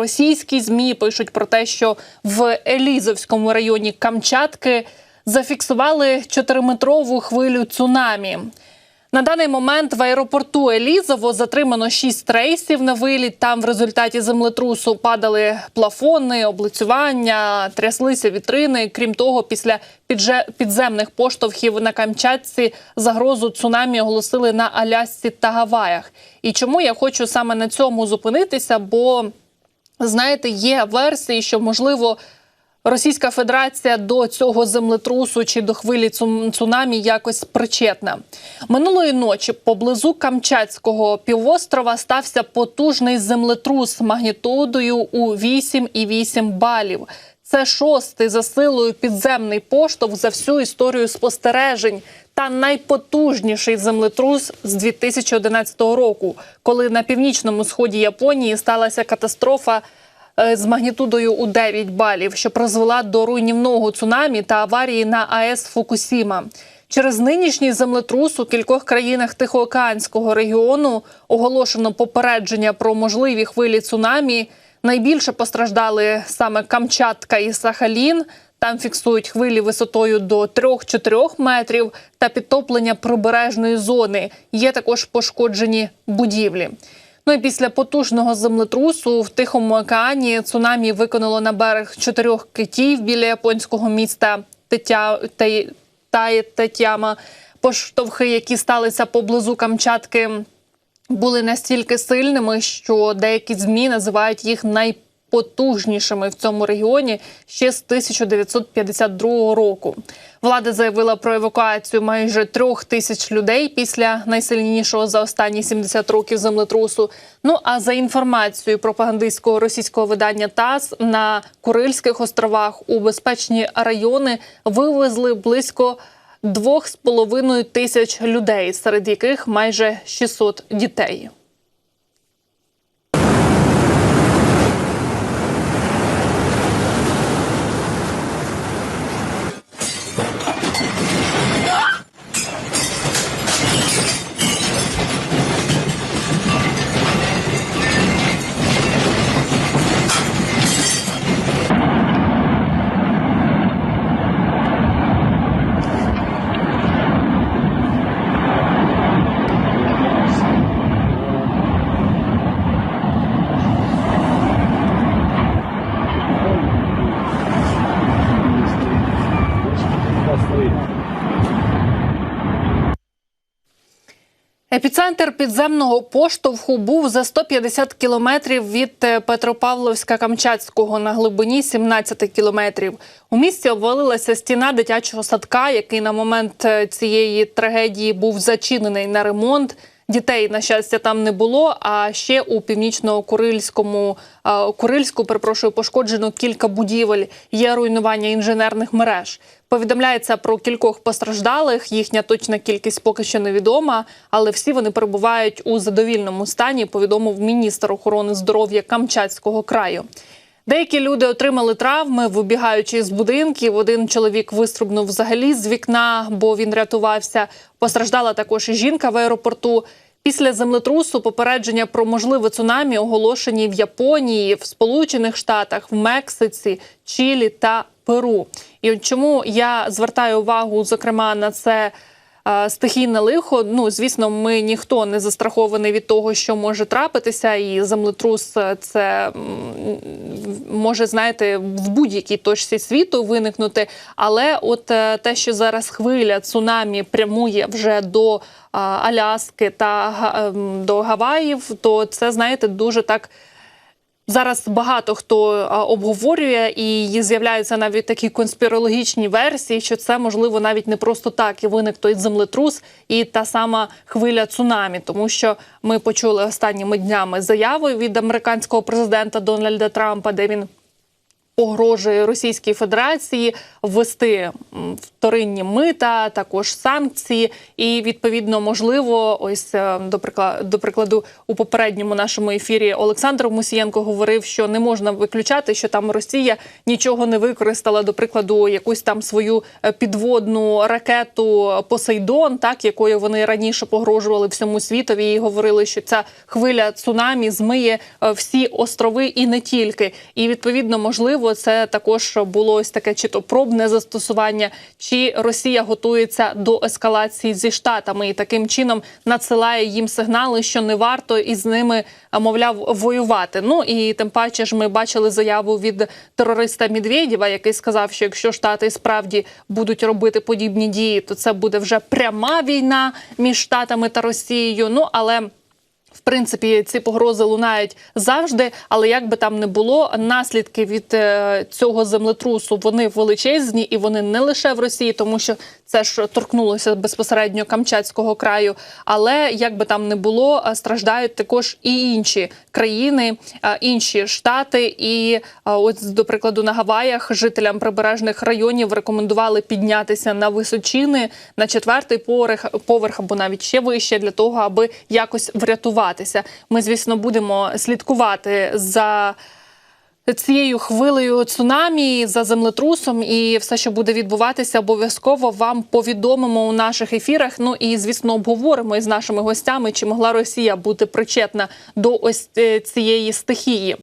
російські змі пишуть про те, що в Елізовському районі Камчатки зафіксували 4-метрову хвилю цунамі. На даний момент в аеропорту Елізово затримано 6 рейсів на виліт. Там в результаті землетрусу падали плафони, облицювання, тряслися вітрини. Крім того, після підземних поштовхів на Камчатці загрозу цунамі оголосили на Алясці та Гаваях. І чому я хочу саме на цьому зупинитися? Бо знаєте, є версії, що можливо. Російська Федерація до цього землетрусу чи до хвилі цунамі якось причетна. Минулої ночі поблизу Камчатського півострова стався потужний землетрус магнітудою у 8,8 балів. Це шостий за силою підземний поштовх за всю історію спостережень та найпотужніший землетрус з 2011 року, коли на північному сході Японії сталася катастрофа е, з магнітудою у 9 балів, що призвела до руйнівного цунамі та аварії на АЕС Фукусіма. Через нинішній землетрус у кількох країнах Тихоокеанського регіону оголошено попередження про можливі хвилі цунамі. Найбільше постраждали саме Камчатка і Сахалін. Там фіксують хвилі висотою до 3-4 метрів та підтоплення прибережної зони. Є також пошкоджені будівлі. Ну і після потужного землетрусу в Тихому океані цунамі виконало на берег чотирьох китів біля японського міста Тетя... Те- Тає Тетяма. Поштовхи, які сталися поблизу Камчатки, були настільки сильними, що деякі змі називають їх найпотужнішими в цьому регіоні ще з 1952 року. Влада заявила про евакуацію майже трьох тисяч людей після найсильнішого за останні 70 років землетрусу. Ну а за інформацією пропагандистського російського видання ТАСС на Курильських островах у безпечні райони вивезли близько двох з половиною тисяч людей, серед яких майже 600 дітей. Епіцентр підземного поштовху був за 150 кілометрів від е, Петропавловська-Камчатського на глибині 17 кілометрів. У місті обвалилася стіна дитячого садка, який на момент е, цієї трагедії був зачинений на ремонт. Дітей, на щастя, там не було. А ще у північно-курильському е, Курильську, перепрошую, пошкоджено кілька будівель. Є руйнування інженерних мереж. Повідомляється про кількох постраждалих. Їхня точна кількість поки що невідома, але всі вони перебувають у задовільному стані. Повідомив міністр охорони здоров'я Камчатського краю. Деякі люди отримали травми, вибігаючи з будинків. Один чоловік вистрибнув взагалі з вікна, бо він рятувався. Постраждала також і жінка в аеропорту. Після землетрусу попередження про можливе цунамі оголошені в Японії, в Сполучених Штатах, в Мексиці, Чилі та Перу. І от чому я звертаю увагу, зокрема, на це стихійне лихо. Ну, звісно, ми ніхто не застрахований від того, що може трапитися, і землетрус е, це може, знаєте, в будь-якій точці світу виникнути. Але от е, те, що зараз хвиля цунамі прямує вже до Аляски та ем, до Гаваїв, то це знаєте дуже так. Зараз багато хто обговорює і з'являються навіть такі конспірологічні версії, що це можливо навіть не просто так і виник той землетрус і та сама хвиля цунамі, тому що ми почули останніми днями заяви від американського президента Дональда Трампа, де він погрожує Російській Федерації ввести вторинні мита, також санкції, і відповідно можливо, ось е, до прикла- до прикладу, у попередньому нашому ефірі Олександр Мусієнко говорив, що не можна виключати, що там Росія нічого не використала, до прикладу, якусь там свою е, підводну ракету Посейдон, так якою вони раніше погрожували всьому світові, і говорили, що ця хвиля цунамі змиє е, всі острови і не тільки. І відповідно, можливо, це також було ось таке чи то пробне застосування, чи Росія готується до ескалації зі штатами і таким чином надсилає їм сигнали, що не варто із ними, мовляв, воювати. Ну і тим паче ж ми бачили заяву від терориста Медведєва, який сказав, що якщо штати справді будуть робити подібні дії, то це буде вже пряма війна між штатами та Росією. Ну але в принципі, ці погрози лунають завжди, але як би там не було, наслідки від е, цього землетрусу вони величезні, і вони не лише в Росії, тому що це ж торкнулося безпосередньо Камчатського краю. Але як би там не було, е, страждають також і інші країни, е, інші штати. І ось до прикладу на Гаваях жителям прибережних районів рекомендували піднятися на височини на четвертий поверх, поверх або навіть ще вище для того, аби якось врятуватися. Ми, звісно, будемо слідкувати за. Цією хвилею цунамі за землетрусом і все, що буде відбуватися, обов'язково вам повідомимо у наших ефірах. Ну і звісно, обговоримо із нашими гостями, чи могла Росія бути причетна до ось е, цієї стихії.